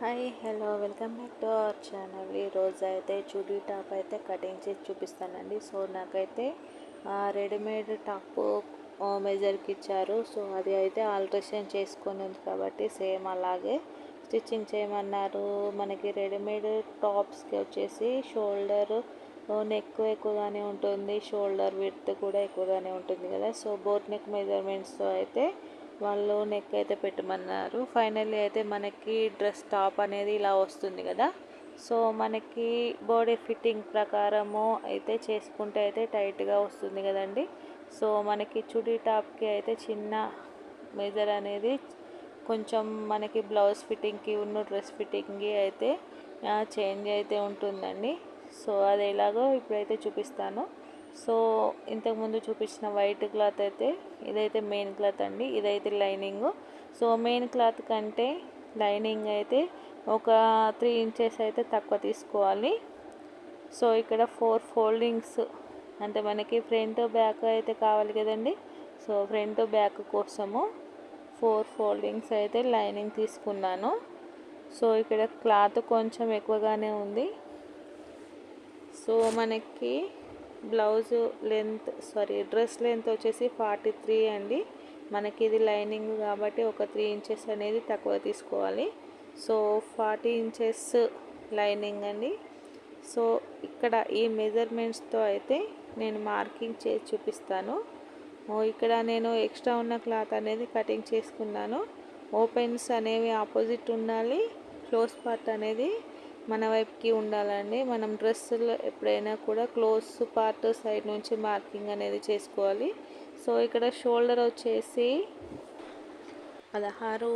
Hi hello welcome back to our channel. ఈరోజు అయితే chudi top అయితే కటింగ్ చేసి చూపిస్తానండి. సో నాకైతే రెడీమేడ్ టాప్ మెజర్కి ఇచ్చారు. సో అది అయితే ఆల్ట్రేషన్ చేసుకొని ఉంది కాబట్టి సేమ్ అలాగే స్టిచ్చింగ్ చేయమన్నారు. మనకి రెడీమేడ్ టాప్స్కి వచ్చేసి షోల్డర్ నెక్ ఎక్కువగానే ఉంటుంది. షోల్డర్ విడ్త్ కూడా ఎక్కువగానే ఉంటుంది కదా. సో బోట్ నెక్ మెజర్మెంట్స్తో అయితే వాళ్ళు నెక్ అయితే పెట్టమన్నారు. ఫైనల్లీ అయితే మనకి డ్రెస్ టాప్ అనేది ఇలా వస్తుంది కదా. సో మనకి బాడీ ఫిట్టింగ్ ప్రకారము అయితే చేసుకుంటే అయితే టైట్గా వస్తుంది కదండి. సో మనకి చుడీ టాప్కి అయితే చిన్న మెజర్ అనేది కొంచెం మనకి బ్లౌజ్ ఫిట్టింగ్కి ఉన్న డ్రెస్ ఫిట్టింగ్కి అయితే చేంజ్ అయితే ఉంటుందండి. సో అది ఎలాగో ఇప్పుడైతే చూపిస్తాను. సో ఇంతకుముందు చూపించిన వైట్ క్లాత్ అయితే ఇదైతే మెయిన్ క్లాత్ అండి. ఇదైతే లైనింగ్. సో మెయిన్ క్లాత్ కంటే లైనింగ్ అయితే ఒక త్రీ ఇంచెస్ అయితే తక్కువ తీసుకోవాలి. సో ఇక్కడ ఫోర్ ఫోల్డింగ్స్ అంటే మనకి ఫ్రంట్ బ్యాక్ అయితే కావాలి కదండి. సో ఫ్రంట్ బ్యాక్ కోసము ఫోర్ ఫోల్డింగ్స్ అయితే లైనింగ్ తీసుకున్నాను. సో ఇక్కడ క్లాత్ కొంచెం ఎక్కువగానే ఉంది. సో మనకి blouse length sorry dress length వచ్చేసి ఫార్టీ త్రీ అండి. మనకి ఇది లైనింగ్ కాబట్టి ఒక త్రీ ఇంచెస్ అనేది తక్కువ తీసుకోవాలి. సో ఫార్టీ ఇంచెస్ లైనింగ్ అండి. సో ఇక్కడ ఈ మెజర్మెంట్స్తో అయితే నేను మార్కింగ్ చేసి చూపిస్తాను. ఇక్కడ నేను ఎక్స్ట్రా ఉన్న క్లాత్ అనేది కటింగ్ చేసుకున్నాను. ఓపెన్స్ అనేవి ఆపోజిట్ ఉండాలి. క్లోజ్ పార్ట్ అనేది మన వైపుకి ఉండాలండి. మనం డ్రెస్సులు ఎప్పుడైనా కూడా క్లోజ్ పార్ట్ సైడ్ నుంచి మార్కింగ్ అనేది చేసుకోవాలి. సో ఇక్కడ షోల్డర్ వచ్చేసి పదహారు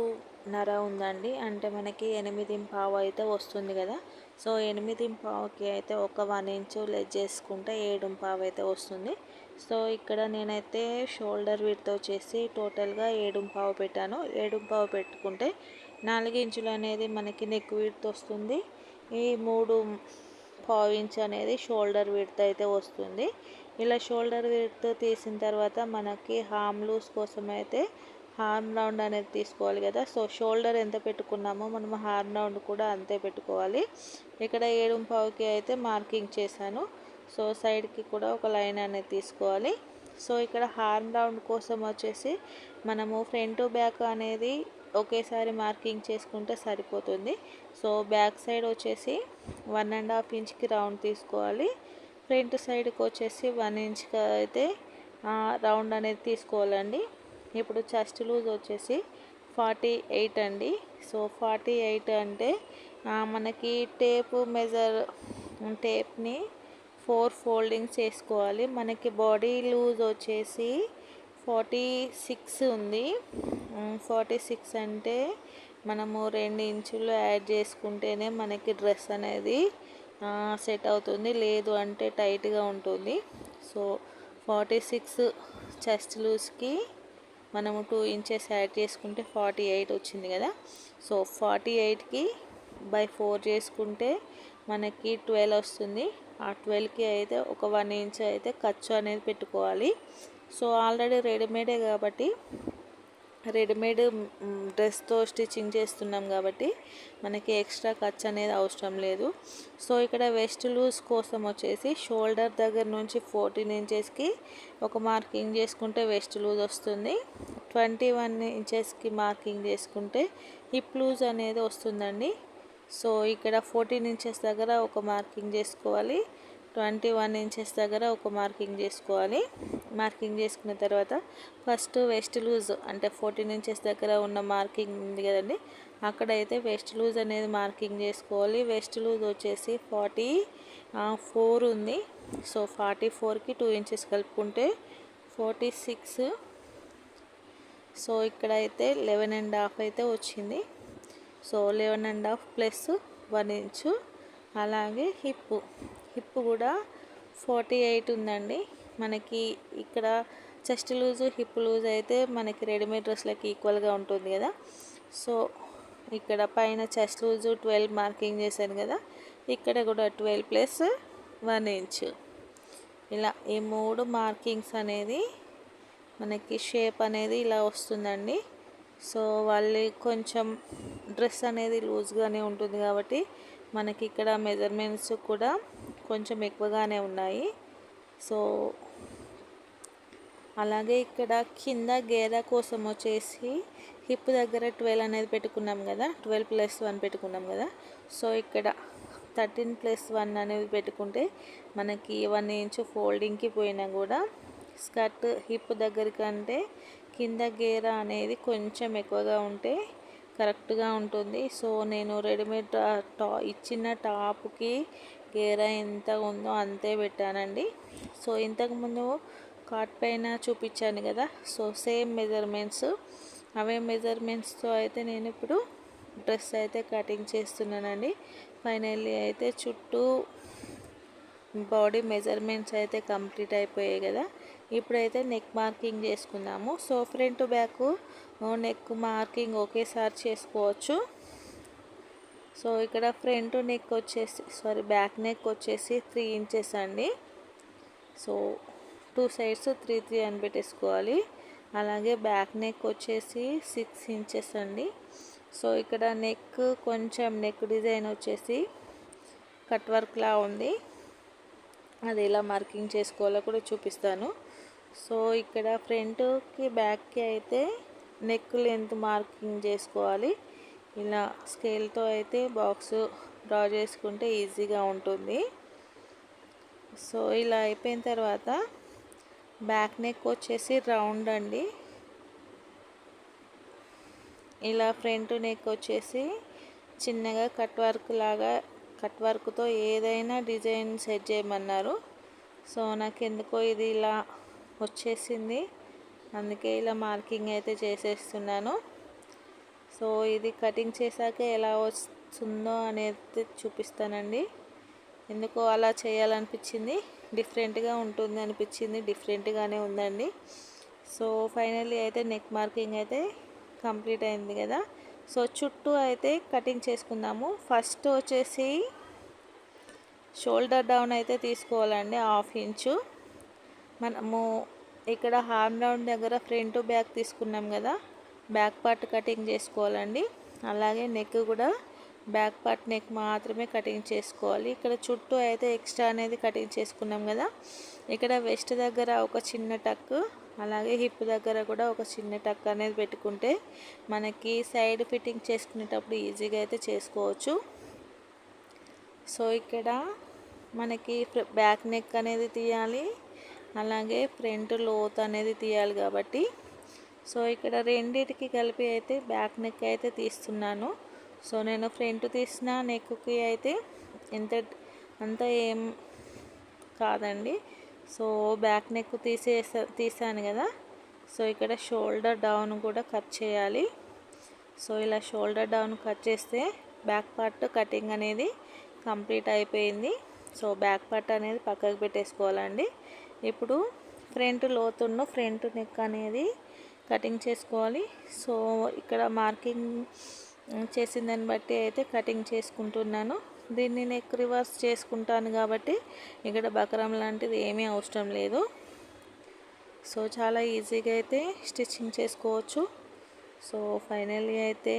నర ఉందండి. అంటే మనకి ఎనిమిది పావు అయితే వస్తుంది కదా. సో ఎనిమిది పావుకి అయితే ఒక వన్ ఇంచు లెజ్ చేసుకుంటే ఏడు పావు అయితే వస్తుంది. సో ఇక్కడ నేనైతే షోల్డర్ విడ్త్ వచ్చేసి టోటల్గా ఏడు పావు పెట్టాను. ఏడు పావు పెట్టుకుంటే నాలుగు ఇంచులు అనేది మనకి నెక్ విడ్త్ వస్తుంది. ఈ మూడు పావు ఇంచ్ అనేది షోల్డర్ విడత అయితే వస్తుంది. ఇలా షోల్డర్ విడత తీసిన తర్వాత మనకి హామ్ లూస్ కోసం అయితే హార్మ్ రౌండ్ అనేది తీసుకోవాలి కదా. సో షోల్డర్ ఎంత పెట్టుకున్నామో మనం హార్మ్ రౌండ్ కూడా అంతే పెట్టుకోవాలి. ఇక్కడ ఏడు పావుకి అయితే మార్కింగ్ చేశాను. సో సైడ్కి కూడా ఒక లైన్ అనేది తీసుకోవాలి. సో ఇక్కడ హార్మ్ రౌండ్ కోసం వచ్చేసి మనము ఫ్రంట్ బ్యాక్ అనేది ఒకేసారి మార్కింగ్ చేసుకుంటే సరిపోతుంది. సో బ్యాక్ సైడ్ వచ్చేసి వన్ అండ్ హాఫ్ ఇంచ్కి రౌండ్ తీసుకోవాలి. ఫ్రంట్ సైడ్కి వచ్చేసి వన్ ఇంచ్కి అయితే రౌండ్ అనేది తీసుకోవాలండి. ఇప్పుడు చెస్ట్ లూజ్ వచ్చేసి ఫార్టీ ఎయిట్ అండి. సో ఫార్టీ ఎయిట్ అంటే మనకి టేప్ మెజర్ టేప్ని ఫోర్ ఫోల్డింగ్స్ చేసుకోవాలి. మనకి బాడీ లూజ్ వచ్చేసి ఫార్టీ సిక్స్ ఉంది. ఫార్టీ సిక్స్ అంటే మనము రెండు ఇంచులు యాడ్ చేసుకుంటేనే మనకి డ్రెస్ అనేది సెట్ అవుతుంది. లేదు అంటే టైట్గా ఉంటుంది. సో ఫార్టీ సిక్స్ చెస్ట్ లూజ్కి మనము టూ ఇంచెస్ యాడ్ చేసుకుంటే ఫార్టీ ఎయిట్ వచ్చింది కదా. సో ఫార్టీ ఎయిట్కి బై ఫోర్ చేసుకుంటే మనకి ట్వెల్వ్ వస్తుంది. ఆ ట్వెల్వ్కి అయితే ఒక వన్ ఇంచ్ అయితే ఖర్చు అనేది పెట్టుకోవాలి. సో ఆల్రెడీ రెడీమేడే కాబట్టి రెడీమేడ్ డ్రెస్తో స్టిచ్చింగ్ చేస్తున్నాం కాబట్టి మనకి ఎక్స్ట్రా ఖర్చు అనేది అవసరం లేదు. సో ఇక్కడ వెస్ట్ లూజ్ కోసం వచ్చేసి షోల్డర్ దగ్గర నుంచి ఫోర్టీన్ ఇంచెస్కి ఒక మార్కింగ్ చేసుకుంటే వెస్ట్ లూజ్ వస్తుంది. ట్వంటీ వన్ ఇంచెస్కి మార్కింగ్ చేసుకుంటే హిప్ లూజ్ అనేది వస్తుందండి. సో ఇక్కడ ఫోర్టీన్ ఇంచెస్ దగ్గర ఒక మార్కింగ్ చేసుకోవాలి. ట్వంటీ వన్ ఇంచెస్ దగ్గర ఒక మార్కింగ్ చేసుకోవాలి. మార్కింగ్ చేసుకున్న తర్వాత ఫస్ట్ వెస్ట్ లూజ్ అంటే ఫోర్టీన్ ఇంచెస్ దగ్గర ఉన్న మార్కింగ్ ఉంది కదండి. అక్కడైతే వెస్ట్ లూజ్ అనేది మార్కింగ్ చేసుకోవాలి. వెస్ట్ లూజ్ వచ్చేసి ఫార్టీ ఫోర్ ఉంది. సో ఫార్టీ ఫోర్కి టూ ఇంచెస్ కలుపుకుంటే ఫార్టీ సిక్స్. సో ఇక్కడైతే లెవెన్ అండ్ హాఫ్ అయితే వచ్చింది. So eleven and half plus one inch. అలాగే హిప్ హిప్ కూడా ఫార్టీ ఎయిట్ ఉందండి. మనకి ఇక్కడ చెస్ట్ లూజు హిప్ లూజ్ అయితే మనకి రెడీమేడ్ డ్రెస్లకి ఈక్వల్గా ఉంటుంది కదా. సో ఇక్కడ పైన చెస్ట్ లూజు ట్వెల్వ్ మార్కింగ్ చేశాను కదా. ఇక్కడ కూడా ట్వెల్వ్ ప్లస్ వన్ ఇంచ్. ఇలా ఈ మూడు మార్కింగ్స్ అనేది మనకి షేప్ అనేది ఇలా వస్తుందండి. సో వాళ్ళు కొంచెం డ్రెస్ అనేది లూజ్గానే ఉంటుంది కాబట్టి మనకి ఇక్కడ మెజర్మెంట్స్ కూడా కొంచెం ఎక్కువగానే ఉన్నాయి. సో అలాగే ఇక్కడ కింద గేరా కోసం వచ్చేసి హిప్ దగ్గర ట్వెల్వ్ అనేది పెట్టుకున్నాం కదా ట్వెల్వ్ ప్లస్ వన్ పెట్టుకున్నాం కదా. సో ఇక్కడ థర్టీన్ ప్లస్ వన్ అనేది పెట్టుకుంటే మనకి వన్ ఇంచ్ ఫోల్డింగ్కి పోయినా కూడా స్కర్ట్ హిప్ దగ్గర కంటే కింద గేర అనేది కొంచెం ఎక్కువగా ఉంటే కరెక్ట్గా ఉంటుంది. సో నేను రెడీమేడ్ టా ఇచ్చిన టాప్కి గేర ఎంత ఉందో అంతే పెట్టానండి. సో ఇంతకుముందు కాట్ పైన చూపించాను కదా. So same measurements. అవే మెజర్మెంట్స్తో అయితే నేను ఇప్పుడు డ్రెస్ అయితే కటింగ్ చేస్తున్నానండి. ఫైనల్లీ అయితే చుట్టూ బాడీ మెజర్మెంట్స్ అయితే కంప్లీట్ అయిపోయాయి కదా. ఇప్పుడైతే నెక్ మార్కింగ్ చేసుకుందాము. So front back neck marking ఒకేసారి చేసుకోవచ్చు. సో ఇక్కడ ఫ్రంట్ నెక్ వచ్చేసి సారీ బ్యాక్ నెక్ వచ్చేసి త్రీ ఇంచెస్ అండి. So two sides three three అని పెట్టేసుకోవాలి. అలాగే బ్యాక్ నెక్ వచ్చేసి సిక్స్ ఇంచెస్ అండి. సో ఇక్కడ నెక్ కొంచెం నెక్ డిజైన్ వచ్చేసి కట్ వర్క్లా ఉంది. అది ఎలా మార్కింగ్ చేసుకోవాలో కూడా చూపిస్తాను. సో ఇక్కడ ఫ్రంట్కి బ్యాక్కి అయితే నెక్ లెంత్ మార్కింగ్ చేసుకోవాలి. ఇలా స్కేల్తో అయితే బాక్స్ డ్రా చేసుకుంటే ఈజీగా ఉంటుంది. సో ఇలా అయిపోయిన తర్వాత బ్యాక్ నెక్ వచ్చేసి రౌండ్ అండి. ఇలా ఫ్రంట్ నెక్ వచ్చేసి చిన్నగా కట్ వర్క్ లాగా కట్ వర్క్తో ఏదైనా డిజైన్ సెట్ చేయమన్నారు. సో నాకు ఎందుకో ఇది ఇలా వచ్చేసింది. అందుకే ఇలా మార్కింగ్ అయితే చేసేస్తున్నాను. సో ఇది కటింగ్ చేశాక ఎలా వస్తుందో అనేది చూపిస్తానండి. ఎందుకో అలా చేయాలనిపించింది. డిఫరెంట్గా ఉంటుంది అనిపించింది. డిఫరెంట్గానే ఉందండి. సో ఫైనల్లీ అయితే నెక్ మార్కింగ్ అయితే కంప్లీట్ అయింది కదా. సో చుట్టూ అయితే కటింగ్ చేసుకుందాము. ఫస్ట్ వచ్చేసి షోల్డర్ డౌన్ అయితే తీసుకోవాలండి. Half inch. మనము ఇక్కడ హార్మ్ రౌండ్ దగ్గర ఫ్రంట్ బ్యాక్ తీసుకున్నాం కదా. బ్యాక్ పార్ట్ కటింగ్ చేసుకోవాలండి. అలాగే నెక్ కూడా బ్యాక్ పార్ట్ నెక్ మాత్రమే కటింగ్ చేసుకోవాలి. ఇక్కడ చుట్టూ అయితే ఎక్స్ట్రా అనేది కటింగ్ చేసుకున్నాం కదా. ఇక్కడ వెస్ట్ దగ్గర ఒక చిన్న టక్ అలాగే హిప్ దగ్గర కూడా ఒక చిన్న టక్ అనేది పెట్టుకుంటే మనకి సైడ్ ఫిట్టింగ్ చేసుకునేటప్పుడు ఈజీగా అయితే చేసుకోవచ్చు. సో ఇక్కడ మనకి బ్యాక్ నెక్ అనేది తీయాలి. అలాగే ఫ్రంట్ లోత్ అనేది తీయాలి కాబట్టి సో ఇక్కడ రెండింటికి కలిపి అయితే బ్యాక్ నెక్ అయితే తీస్తున్నాను. సో నేను ఫ్రంట్ తీసిన నెక్కి అయితే ఎంత అంత ఏం కాదండి. సో బ్యాక్ నెక్ తీసేసా తీసాను కదా. సో ఇక్కడ షోల్డర్ డౌన్ కూడా కట్ చేయాలి. సో ఇలా షోల్డర్ డౌన్ కట్ చేస్తే బ్యాక్ పార్ట్ కటింగ్ అనేది కంప్లీట్ అయిపోయింది. సో బ్యాక్ పార్ట్ అనేది పక్కకు పెట్టేసుకోవాలండి. ఇప్పుడు ఫ్రంట్ లోతున్న ఫ్రంట్ నెక్ అనేది కటింగ్ చేసుకోవాలి. సో ఇక్కడ మార్కింగ్ చేసిన దాన్ని బట్టి అయితే కటింగ్ చేసుకుంటున్నాను. దీన్ని నెక్ రివర్స్ చేసుకుంటాను కాబట్టి ఇక్కడ బకరం లాంటిది ఏమీ అవసరం లేదు. సో చాలా ఈజీగా అయితే స్టిచ్చింగ్ చేసుకోవచ్చు. సో ఫైనల్లీ అయితే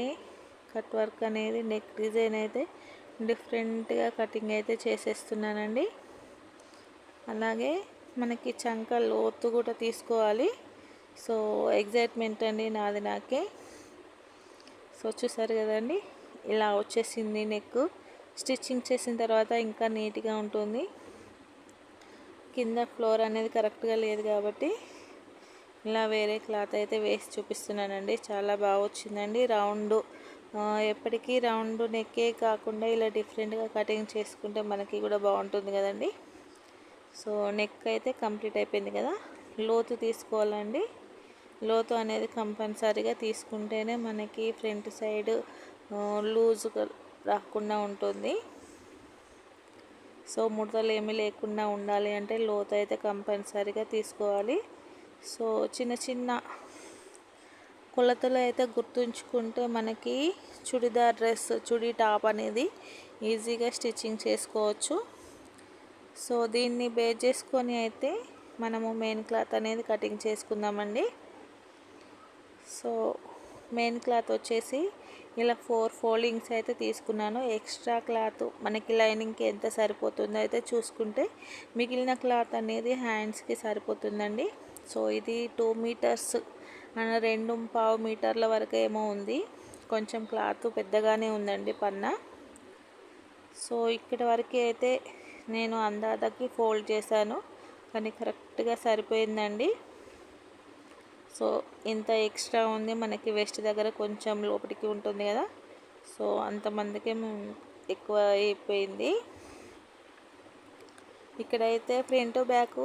కట్ వర్క్ అనేది నెక్ డిజైన్ అయితే డిఫరెంట్గా కటింగ్ అయితే చేసేస్తున్నానండి. అలాగే మనకి చంక లోతు కూడా తీసుకోవాలి. సో ఎగ్జైట్మెంట్ అండి నాది నాకే. సో చూసారు కదండి ఇలా వచ్చేసింది నెక్ స్టిచ్చింగ్ చేసిన తర్వాత ఇంకా నీట్గా ఉంటుంది. కింద ఫ్లోర్ అనేది కరెక్ట్గా లేదు కాబట్టి ఇలా వేరే క్లాత్ అయితే వేసి చూపిస్తున్నానండి. చాలా బాగా వచ్చిందండి. రౌండ్ ఎప్పటికీ రౌండ్ నెక్కే కాకుండా ఇలా డిఫరెంట్గా కటింగ్ చేసుకుంటే మనకి కూడా బాగుంటుంది కదండి. సో నెక్ అయితే కంప్లీట్ అయిపోయింది కదా. లోతు తీసుకోవాలండి. లోతు అనేది కంపల్సరీగా తీసుకుంటేనే మనకి ఫ్రంట్ సైడ్ లూజ్ రాకుండా ఉంటుంది. సో ముడతలు ఏమీ లేకుండా ఉండాలి అంటే లోతు అయితే కంపల్సరీగా తీసుకోవాలి. సో చిన్న చిన్న కొలతలు అయితే గుర్తుంచుకుంటే మనకి చుడిదార్ డ్రెస్ చుడి టాప్ అనేది ఈజీగా స్టిచ్చింగ్ చేసుకోవచ్చు. సో దీన్ని బేస్ చేసుకొని అయితే మనము మెయిన్ క్లాత్ అనేది కటింగ్ చేసుకుందామండి. సో మెయిన్ క్లాత్ వచ్చేసి ఇలా ఫోర్ ఫోల్డింగ్స్ అయితే తీసుకున్నాను. ఎక్స్ట్రా క్లాత్ మనకి లైనింగ్కి ఎంత సరిపోతుందో అయితే చూసుకుంటే మిగిలిన క్లాత్ అనేది హ్యాండ్స్కి సరిపోతుందండి. సో ఇది టూ మీటర్స్ రెండు పావు మీటర్ల వరకు ఏమో ఉంది. కొంచెం క్లాత్ పెద్దగానే ఉందండి పన్న. సో ఇక్కడ వరకు అయితే నేను అందాదకి ఫోల్డ్ చేశాను. కానీ కరెక్ట్గా సరిపోయిందండి. సో ఇంత ఎక్స్ట్రా ఉంది మనకి వెస్ట్ దగ్గర కొంచెం లోపలికి ఉంటుంది కదా. సో అంతమందికి ఎక్కువ అయిపోయింది. ఇక్కడైతే ఫ్రంట్ బ్యాక్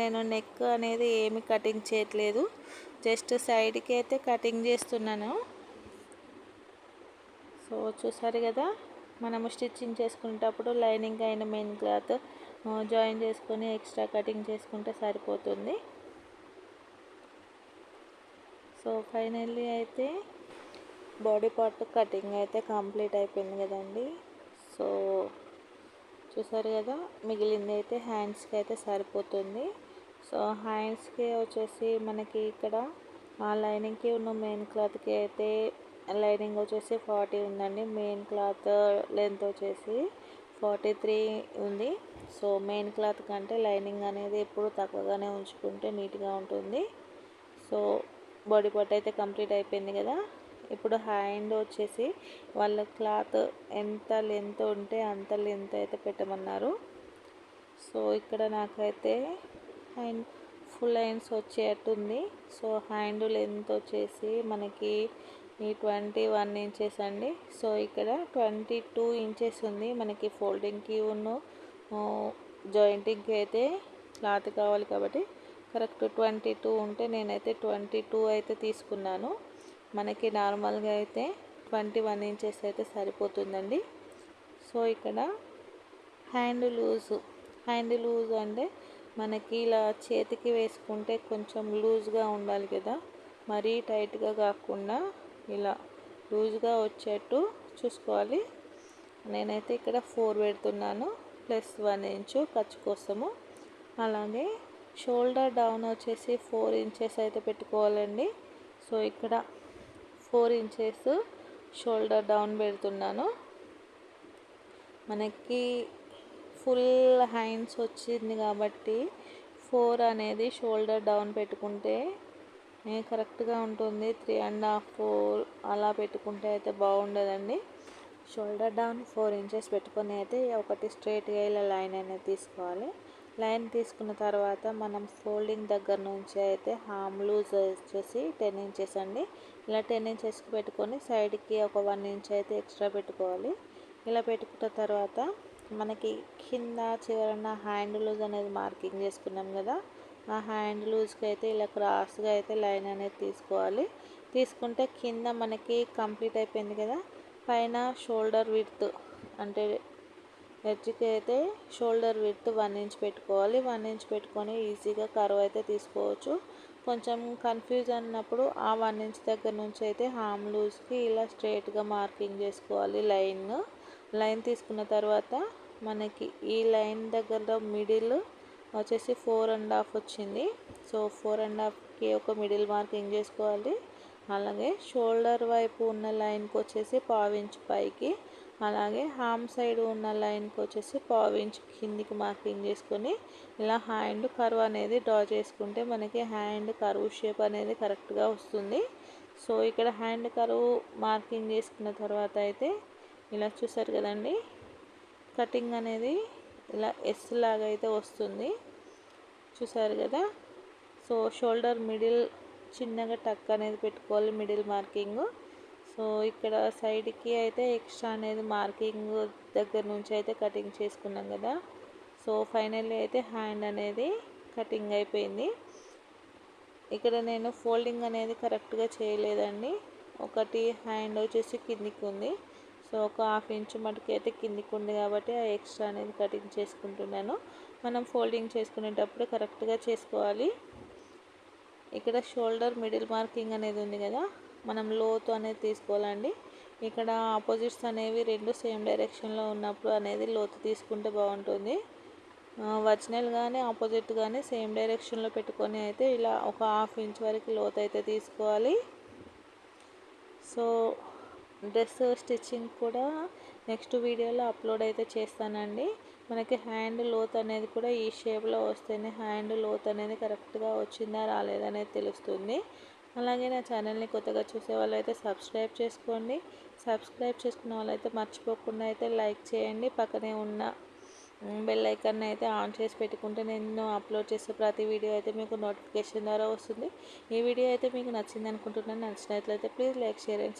నేను నెక్ అనేది ఏమి కటింగ్ చేయట్లేదు. జస్ట్ సైడ్కి అయితే కటింగ్ చేస్తున్నాను. సో చూసారు కదా మనము స్టిచ్చింగ్ చేసుకునేటప్పుడు లైనింగ్ అయిన మెయిన్ క్లాత్ జాయిన్ చేసుకొని ఎక్స్ట్రా కటింగ్ చేసుకుంటే సరిపోతుంది. సో ఫైనల్లీ అయితే బాడీ పార్ట్ కటింగ్ అయితే కంప్లీట్ అయిపోయింది కదండి. సో చూసారు కదా మిగిలింది అయితే హ్యాండ్స్కి అయితే సరిపోతుంది. సో హ్యాండ్స్కి వచ్చేసి మనకి ఇక్కడ ఆ లైనింగ్కి ఉన్న మెయిన్ క్లాత్కి అయితే లైనింగ్ వచ్చేసి ఫార్టీ ఉందండి. మెయిన్ క్లాత్ లెంత్ వచ్చేసి ఫార్టీ త్రీ ఉంది. సో మెయిన్ క్లాత్ కంటే లైనింగ్ అనేది ఎప్పుడు తక్కువగానే ఉంచుకుంటే నీట్గా ఉంటుంది. సో బాడీ పార్ట్ అయితే కంప్లీట్ అయిపోయింది కదా. ఇప్పుడు హ్యాండ్ వచ్చేసి వాళ్ళ క్లాత్ ఎంత లెంత్ ఉంటే అంత లెంత్ అయితే పెట్టమన్నారు. సో ఇక్కడ నాకైతే హ్యాండ్ ఫుల్ హ్యాండ్స్ వచ్చేటట్టుంది సో హ్యాండ్ లెంత్ వచ్చేసి మనకి ఈ ట్వంటీ వన్ ఇంచెస్ అండి. సో ఇక్కడ ట్వంటీ టూ ఇంచెస్ ఉంది మనకి ఫోల్డింగ్కి ఉన్న జాయింటింగ్కి అయితే క్లాత్ కావాలి కాబట్టి. కరెక్ట్ ట్వంటీ టూ ఉంటే నేనైతే ట్వంటీ టూ అయితే తీసుకున్నాను. మనకి నార్మల్గా అయితే ట్వంటీ వన్ ఇంచెస్ అయితే సరిపోతుందండి. సో ఇక్కడ హ్యాండ్ లూజు హ్యాండ్ లూజ్ అంటే మనకి ఇలా చేతికి వేసుకుంటే కొంచెం లూజ్గా ఉండాలి కదా. మరీ టైట్గా కాకుండా ఇలా లూజ్గా వచ్చేట్టు చూసుకోవాలి. నేనైతే ఇక్కడ ఫోర్ పెడుతున్నాను ప్లస్ వన్ ఇంచు ఖర్చు కోసము. అలాగే షోల్డర్ డౌన్ వచ్చేసి ఫోర్ ఇంచెస్ అయితే పెట్టుకోవాలండి. సో ఇక్కడ ఫోర్ ఇంచెస్ షోల్డర్ డౌన్ పెడుతున్నాను. మనకి ఫుల్ హ్యాండ్స్ వచ్చింది కాబట్టి ఫోర్ అనేది షోల్డర్ డౌన్ పెట్టుకుంటే కరెక్ట్గా ఉంటుంది. త్రీ అండ్ హాఫ్ ఫోర్ అలా పెట్టుకుంటే అయితే బాగుండదండి. షోల్డర్ డౌన్ ఫోర్ ఇంచెస్ పెట్టుకొని అయితే ఒకటి స్ట్రైట్గా ఇలా లైన్ అనేది తీసుకోవాలి. లైన్ తీసుకున్న తర్వాత మనం ఫోల్డింగ్ దగ్గర నుంచి అయితే హామ్ లూజ్ వచ్చేసి టెన్ ఇంచెస్ అండి. ఇలా టెన్ ఇంచెస్కి పెట్టుకొని సైడ్కి ఒక వన్ ఇంచ్ అయితే ఎక్స్ట్రా పెట్టుకోవాలి. ఇలా పెట్టుకున్న తర్వాత మనకి కింద చివరన హ్యాండ్ లూజ్ అనేది మార్కింగ్ చేసుకున్నాం కదా ఆ హ్యాండ్ లూజ్కి అయితే ఇలా క్రాస్గా అయితే లైన్ అనేది తీసుకోవాలి. తీసుకుంటే కింద మనకి కంప్లీట్ అయిపోయింది కదా పైన షోల్డర్ విడ్త్ అంటే ఎడ్జ్కి అయితే షోల్డర్ విత్ వన్ ఇంచ్ పెట్టుకోవాలి. వన్ ఇంచ్ పెట్టుకొని ఈజీగా కరువు అయితే తీసుకోవచ్చు. కొంచెం కన్ఫ్యూజ్ అన్నప్పుడు ఆ వన్ ఇంచ్ దగ్గర నుంచి అయితే హామ్ లూజ్కి ఇలా స్ట్రైట్గా మార్కింగ్ చేసుకోవాలి లైన్. లైన్ తీసుకున్న తర్వాత మనకి ఈ లైన్ దగ్గర మిడిల్ వచ్చేసి ఫోర్ అండ్ హాఫ్ వచ్చింది. సో ఫోర్ అండ్ హాఫ్కి ఒక మిడిల్ మార్కింగ్ చేసుకోవాలి. అలాగే షోల్డర్ వైపు ఉన్న లైన్కి వచ్చేసి పావించ్ పైకి అలాగే హామ్ సైడ్ ఉన్న లైన్కి వచ్చేసి పావు కిందికి మార్కింగ్ చేసుకొని ఇలా హ్యాండ్ కర్వ్ అనేది డ్రా చేసుకుంటే మనకి హ్యాండ్ కర్వ్ షేప్ అనేది కరెక్ట్గా వస్తుంది. సో ఇక్కడ హ్యాండ్ కర్వ్ మార్కింగ్ చేసుకున్న తర్వాత అయితే ఇలా చూసారు కదండి కటింగ్ అనేది ఇలా ఎస్ లాగా అయితే వస్తుంది. చూసారు కదా? సో షోల్డర్ మిడిల్ చిన్నగా టక్ అనేది పెట్టుకోవాలి మిడిల్ మార్కింగ్. సో ఇక్కడ సైడ్కి అయితే ఎక్స్ట్రా అనేది మార్కింగ్ దగ్గర నుంచి అయితే కటింగ్ చేసుకున్నాం కదా. సో ఫైనల్లీ అయితే హ్యాండ్ అనేది కటింగ్ అయిపోయింది. ఇక్కడ నేను ఫోల్డింగ్ అనేది కరెక్ట్గా చేయలేదండి. ఒకటి హ్యాండ్ వచ్చేసి కిందికి ఉంది. సో ఒక హాఫ్ ఇంచ్ మటుకు అయితే కిందికి ఉంది కాబట్టి ఆ ఎక్స్ట్రా అనేది కటింగ్ చేసుకుంటున్నాను. మనం ఫోల్డింగ్ చేసుకునేటప్పుడు కరెక్ట్గా చేసుకోవాలి. ఇక్కడ షోల్డర్ మిడిల్ మార్కింగ్ అనేది ఉంది కదా. మనం లోతు అనేది తీసుకోవాలండి. ఇక్కడ ఆపోజిట్స్ అనేవి రెండు సేమ్ డైరెక్షన్లో ఉన్నప్పుడు అనేది లోతు తీసుకుంటే బాగుంటుంది. ఒరిజినల్ కానీ ఆపోజిట్ కానీ సేమ్ డైరెక్షన్లో పెట్టుకొని అయితే ఇలా ఒక హాఫ్ ఇంచ్ వరకు లోతు అయితే తీసుకోవాలి. సో డ్రెస్ స్టిచ్చింగ్ కూడా నెక్స్ట్ వీడియోలో అప్లోడ్ అయితే చేస్తానండి. మనకి హ్యాండ్ లోత్ అనేది కూడా ఈ షేప్లో వస్తేనే హ్యాండ్ లోత్ అనేది కరెక్ట్గా వచ్చిందా రాలేదనేది తెలుస్తుంది. అలాగే నా ఛానల్ని కొత్తగా చూసే వాళ్ళైతే సబ్స్క్రైబ్ చేసుకోండి. సబ్స్క్రైబ్ చేసుకున్న వాళ్ళైతే మర్చిపోకుండా అయితే లైక్ చేయండి. పక్కనే ఉన్న బెల్ ఐకాన్ అయితే ఆన్ చేసి పెట్టుకుంటే నేను అప్లోడ్ చేసే ప్రతి వీడియో అయితే మీకు నోటిఫికేషన్ ద్వారా వస్తుంది. ఈ వీడియో అయితే మీకు నచ్చింది అనుకుంటున్నాను. నచ్చినట్లయితే ప్లీజ్ లైక్ షేర్ అండ్